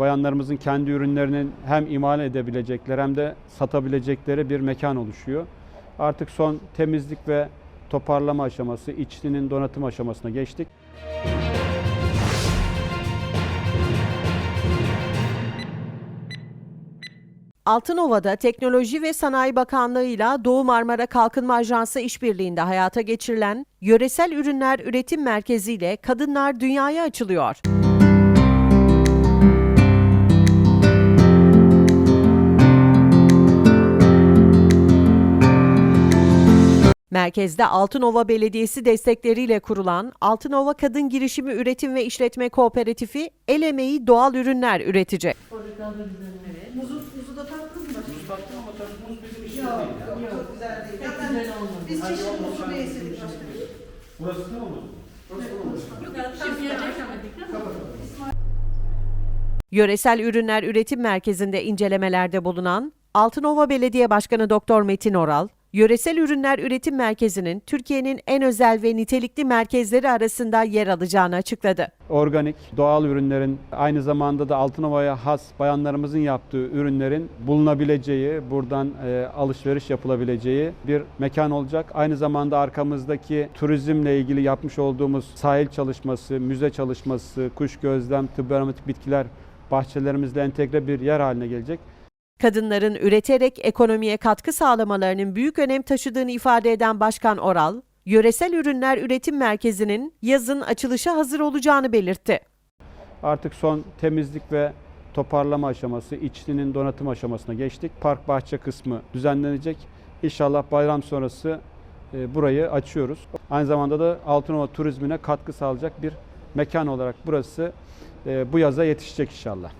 bayanlarımızın kendi ürünlerinin hem imal edebilecekleri hem de satabilecekleri bir mekan oluşuyor. Artık son temizlik ve toparlama aşaması, içlinin donatım aşamasına geçtik. Altınova'da Teknoloji ve Sanayi Bakanlığı ile Doğu Marmara Kalkınma Ajansı işbirliğinde hayata geçirilen Yöresel Ürünler Üretim Merkezi ile kadınlar dünyaya açılıyor. Merkezde Altınova Belediyesi destekleriyle kurulan Altınova Kadın Girişimi Üretim ve İşletme Kooperatifi el emeği doğal ürünler üretecek. Yöresel Ürünler Üretim Merkezi'nde incelemelerde bulunan Altınova Belediye Başkanı Doktor Metin Oral, Yöresel Ürünler Üretim Merkezi'nin Türkiye'nin en özel ve nitelikli merkezleri arasında yer alacağını açıkladı. Organik, doğal ürünlerin aynı zamanda da Altınova'ya has bayanlarımızın yaptığı ürünlerin bulunabileceği, buradan e, alışveriş yapılabileceği bir mekan olacak. Aynı zamanda arkamızdaki turizmle ilgili yapmış olduğumuz sahil çalışması, müze çalışması, kuş gözlem, tıbbi bitkiler bahçelerimizle entegre bir yer haline gelecek. Kadınların üreterek ekonomiye katkı sağlamalarının büyük önem taşıdığını ifade eden Başkan Oral, Yöresel Ürünler Üretim Merkezi'nin yazın açılışa hazır olacağını belirtti. Artık son temizlik ve toparlama aşaması, içlinin donatım aşamasına geçtik. Park bahçe kısmı düzenlenecek. İnşallah bayram sonrası e, burayı açıyoruz. Aynı zamanda da Altınova turizmine katkı sağlayacak bir mekan olarak burası e, bu yaza yetişecek inşallah.